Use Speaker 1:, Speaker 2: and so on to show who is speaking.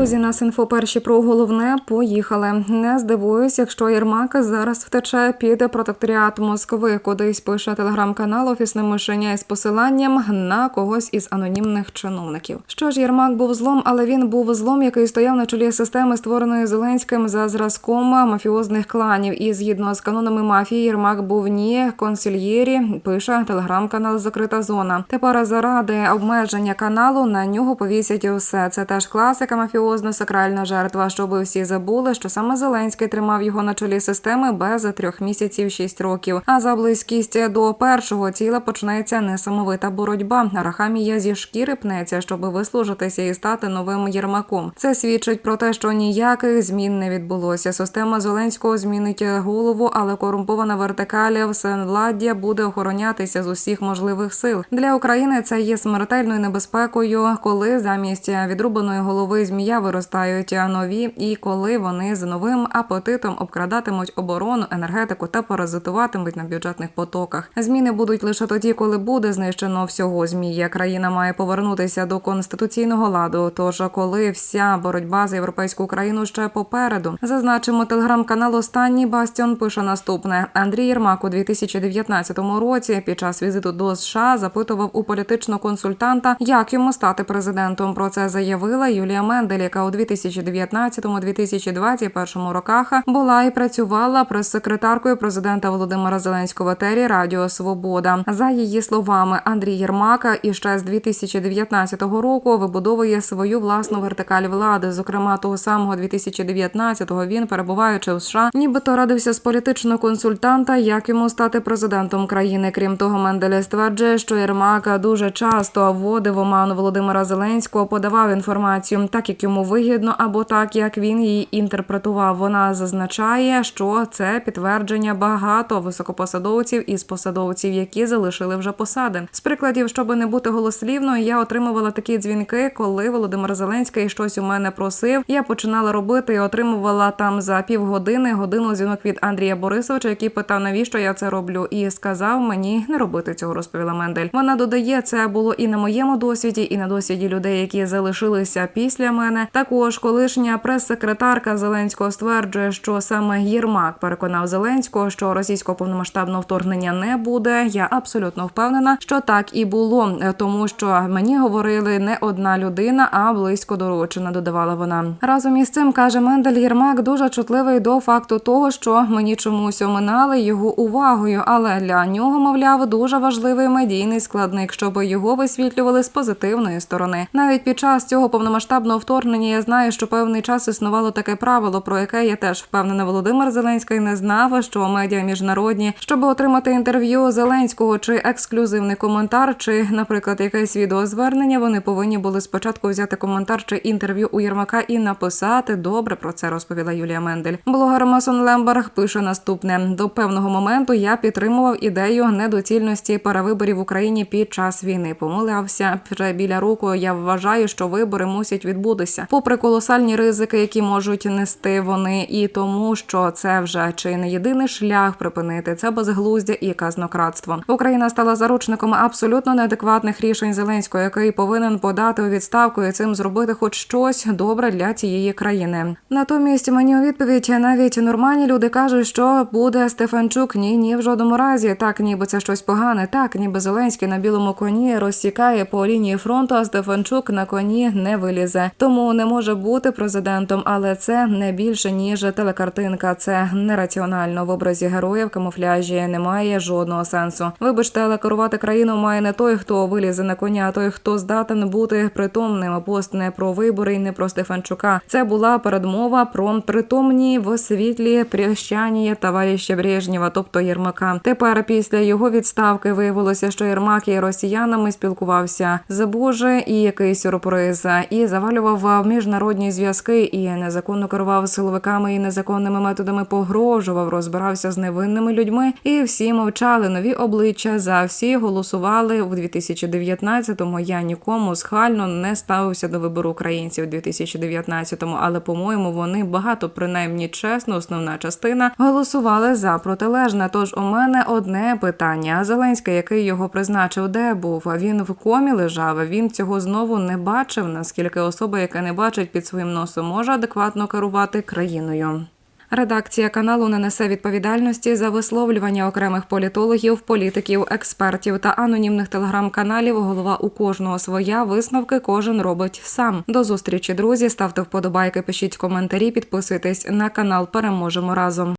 Speaker 1: Друзі, нас інфо перші про головне поїхали. Не здивуюсь, якщо Єрмак зараз втече під протекторіат Москви. Кудись пише телеграм-канал Офісне мишеня із посиланням на когось із анонімних чиновників. Що ж, Єрмак був злом, але він був злом, який стояв на чолі системи, створеної Зеленським за зразком мафіозних кланів. І згідно з канонами мафії, Єрмак був ні консильєрі. Пише телеграм-канал Закрита зона. Тепер заради обмеження каналу на нього повісять усе. Це теж класика мафіозна сакральна жертва, щоб всі забули, що саме Зеленський тримав його на чолі системи без трьох місяців шість років. А за близькість до першого тіла почнеться несамовита боротьба. Рахамія зі шкіри пнеться, щоб вислужитися і стати новим Єрмаком. Це свідчить про те, що ніяких змін не відбулося. Система Зеленського змінить голову, але корумпована вертикаля всевладдя буде охоронятися з усіх можливих сил. Для України це є смертельною небезпекою, коли замість відрубаної голови змія виростають нові, і коли вони з новим апетитом обкрадатимуть оборону, енергетику та паразитуватимуть на бюджетних потоках. Зміни будуть лише тоді, коли буде знищено всього змія. Країна має повернутися до конституційного ладу. Тож, коли вся боротьба за європейську країну ще попереду, зазначимо телеграм-канал Останній Бастіон пише наступне: Андрій Єрмак у 2019 році під час візиту до США запитував у політичного консультанта, як йому стати президентом. Про це заявила Юлія Мендель, яка у 2019-2021 роках була і працювала прес-секретаркою президента Володимира Зеленського в етері Радіо Свобода. За її словами, Андрій Єрмака і ще з 2019 року вибудовує свою власну вертикаль влади. Зокрема, того самого 2019-го він, перебуваючи у США, нібито радився з політичного консультанта, як йому стати президентом країни. Крім того, Мендель стверджує, що Єрмака дуже часто вводив оману Володимира Зеленського, подавав інформацію так, як йому вигідно, або так, як він її інтерпретував. Вона зазначає, що це підтвердження багато високопосадовців із посадовців, які залишили вже посади. З прикладів, щоб не бути голослівною, я отримувала такі дзвінки, коли Володимир Зеленський щось у мене просив. Я починала робити і отримувала там за півгодини годину дзвінок від Андрія Борисовича, який питав, навіщо я це роблю, і сказав мені не робити цього. Розповіла Мендель. Вона додає, це було і на моєму досвіді, і на досвіді людей, які залишилися після мене. Також колишня прес-секретарка Зеленського стверджує, що саме Єрмак переконав Зеленського, що російського повномасштабного вторгнення не буде. Я абсолютно впевнена, що так і було, тому що мені говорили не одна людина, а близько доручена. Додавала вона разом із цим. каже Мендель Єрмак дуже чутливий до факту того, що мені чомусь оминали його увагою, але для нього, мовляв, дуже важливий медійний складник, щоб його висвітлювали з позитивної сторони. Навіть під час цього повномасштабного вторгнення я знаю, що певний час існувало таке правило, про яке я теж впевнена. Володимир Зеленський не знав, що медіа міжнародні, щоб отримати інтерв'ю Зеленського чи ексклюзивний коментар, чи, наприклад, якесь відеозвернення, вони повинні були спочатку взяти коментар чи інтерв'ю у Єрмака і написати добре про це, розповіла Юлія Мендель. Блогер Масон Лемберг пише наступне: до певного моменту я підтримував ідею недоцільності перевиборів в Україні під час війни. Помилявся вже біля року. Я вважаю, що вибори мусять відбутися, попри колосальні ризики, які можуть нести вони, і тому, що це вже чи не єдиний шлях припинити це безглуздя і казнократство. Україна стала заручником абсолютно неадекватних рішень Зеленського, який повинен подати у відставку і цим зробити хоч щось добре для цієї країни. Натомість мені у відповідь навіть нормальні люди кажуть, що буде Стефанчук. Ні, ні, в жодному разі. Так, ніби це щось погане. Так, ніби Зеленський на білому коні розсікає по лінії фронту, а Стефанчук на коні не вилізе. Тому не може бути президентом, але це не більше ніж телекартинка. Це нераціонально в образі героя в камуфляжі. Немає жодного сенсу. Вибачте, але керувати країну має не той, хто вилізе на коня, а той, хто здатен бути притомним. Пост не про вибори і не про Стефанчука. Це була передмова про притомні в світлі прощання товариша Брежнєва, тобто Єрмака. Тепер після його відставки виявилося, що Єрмак і росіянами спілкувався з Боже і який сюрприз, і завалював міжнародні зв'язки, і незаконно керував силовиками і незаконними методами погрожував, розбирався з невинними людьми, і всі мовчали нові обличчя. За всі голосували в 2019-му. Я нікому схвально не ставився до вибору українців у 2019-му, але по-моєму вони багато принаймні чесно, основна частина голосували за протилежне. Тож у мене одне питання: а Зеленський, який його призначив, де був? Він в комі лежав. Він цього знову не бачив. Наскільки особа, яка не не бачить під своїм носом, може адекватно керувати країною. Редакція каналу не несе відповідальності за висловлювання окремих політологів, політиків, експертів та анонімних телеграм-каналів. Голова у кожного своя висновки кожен робить сам. До зустрічі, друзі. Ставте вподобайки, пишіть коментарі, підписуйтесь на канал. Переможемо разом.